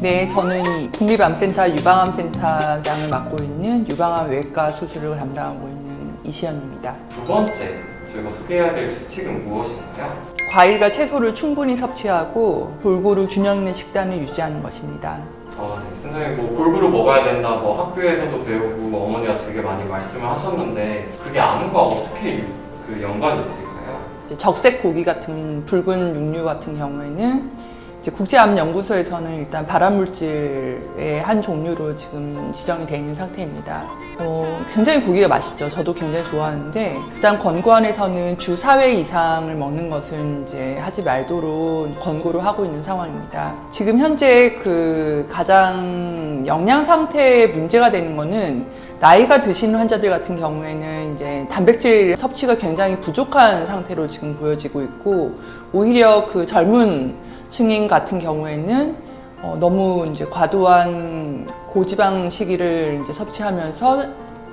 네, 저는 국립암센터 유방암센터장을 맡고 있는 유방암 외과 수술을 담당하고 있는 이시연입니다. 두 번째 저희가 소개해야 될 수칙은 무엇인가요? 과일과 채소를 충분히 섭취하고 골고루 균형 있는 식단을 유지하는 것입니다. 어, 네. 선생님 뭐 골고루 먹어야 된다 뭐 학교에서도 배우고 뭐 어머니가 되게 많이 말씀을 하셨는데 그게 거와 어떻게 유- 그 연관이 있을까요? 이제 적색 고기 같은 붉은 육류 같은 경우에는 국제암연구소에서는 일단 발암물질의 한 종류로 지금 지정이 되어 있는 상태입니다. 어, 굉장히 고기가 맛있죠. 저도 굉장히 좋아하는데 일단 권고안에서는 주 4회 이상을 먹는 것은 이제 하지 말도록 권고를 하고 있는 상황입니다. 지금 현재 그 가장 영양 상태에 문제가 되는 거는 나이가 드시는 환자들 같은 경우에는 이제 단백질 섭취가 굉장히 부족한 상태로 지금 보여지고 있고 오히려 그 젊은 층인 같은 경우에는 어, 너무 이제 과도한 고지방 식이를 이제 섭취하면서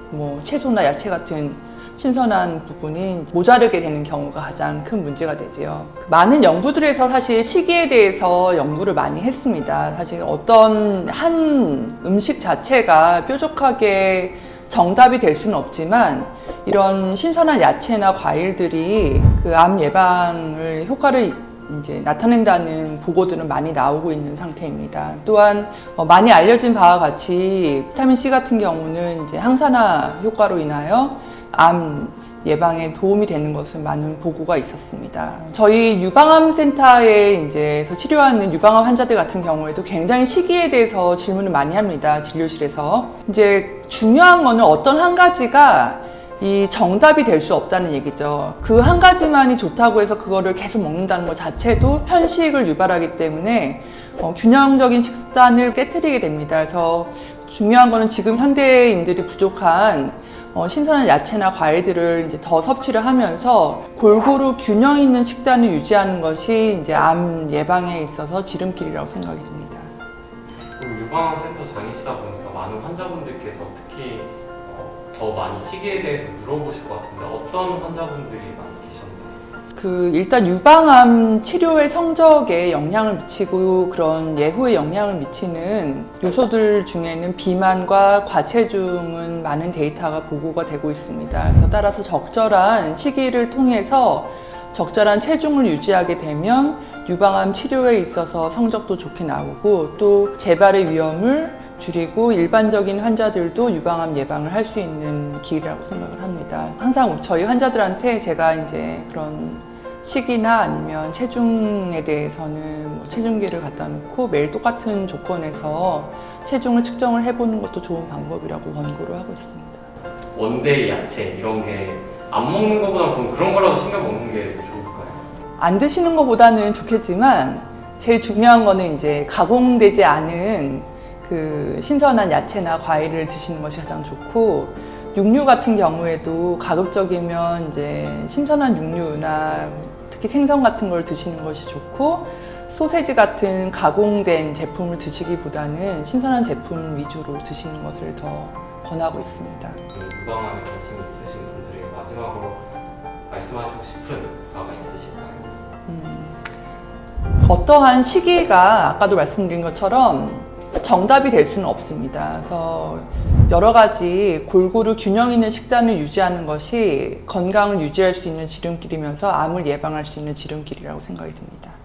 뭐 채소나 야채 같은 신선한 부분이 모자르게 되는 경우가 가장 큰 문제가 되지요. 그 많은 연구들에서 사실 식이에 대해서 연구를 많이 했습니다. 사실 어떤 한 음식 자체가 뾰족하게 정답이 될 수는 없지만 이런 신선한 야채나 과일들이 그 암 예방을 효과를 이제 나타낸다는 보고들은 많이 나오고 있는 상태입니다. 또한 어, 많이 알려진 바와 같이 비타민 C 같은 경우는 이제 항산화 효과로 인하여 암 예방에 도움이 되는 것은 많은 보고가 있었습니다. 저희 유방암 센터에 이제 서 치료하는 유방암 환자들 같은 경우에도 굉장히 시기에 대해서 질문을 많이 합니다. 진료실에서. 이제 중요한 거는 어떤 한 가지가 이 정답이 될 수 없다는 얘기죠. 그 한 가지만이 좋다고 해서 그거를 계속 먹는다는 것 자체도 편식을 유발하기 때문에 어, 균형적인 식단을 깨뜨리게 됩니다. 그래서 중요한 거는 지금 현대인들이 부족한 어, 신선한 야채나 과일들을 이제 더 섭취를 하면서 골고루 균형 있는 식단을 유지하는 것이 이제 암 예방에 있어서 지름길이라고 생각이 듭니다. 그리고 유방암센터 장이시다 보니까 많은 환자분들께서 특히 어, 더 많이 시기에 대해서 물어보실 것 같은데 어떤 환자분들이 많이 계셨나요? 그 일단 유방암 치료의 성적에 영향을 미치고 그런 예후에 영향을 미치는 요소들 중에는 비만과 과체중은 많은 데이터가 보고가 되고 있습니다. 그래서 따라서 적절한 시기를 통해서 적절한 체중을 유지하게 되면 유방암 치료에 있어서 성적도 좋게 나오고 또 재발의 위험을 줄이고 일반적인 환자들도 유방암 예방을 할 수 있는 길이라고 생각을 합니다. 항상 저희 환자들한테 제가 이제 그런 식이나 아니면 체중에 대해서는 뭐 체중계를 갖다 놓고 매일 똑같은 조건에서 체중을 측정을 해보는 것도 좋은 방법이라고 권고를 하고 있습니다. 원데이 야채 이런 게 안 먹는 것보다 그럼 그런 거라도 챙겨 먹는 게 좋을까요? 안 드시는 것보다는 좋겠지만 제일 중요한 거는 이제 가공되지 않은 그 신선한 야채나 과일을 드시는 것이 가장 좋고 육류 같은 경우에도 가급적이면 이제 신선한 육류나 특히 생선 같은 걸 드시는 것이 좋고 소세지 같은 가공된 제품을 드시기보다는 신선한 제품 위주로 드시는 것을 더 권하고 있습니다. 그 유방암에 관심 있으신 분들에게 마지막으로 말씀하시고 싶은 바가 있으실까요? 음, 어떠한 시기가 아까도 말씀드린 것처럼 정답이 될 수는 없습니다. 그래서 여러 가지 골고루 균형 있는 식단을 유지하는 것이 건강을 유지할 수 있는 지름길이면서 암을 예방할 수 있는 지름길이라고 생각이 듭니다.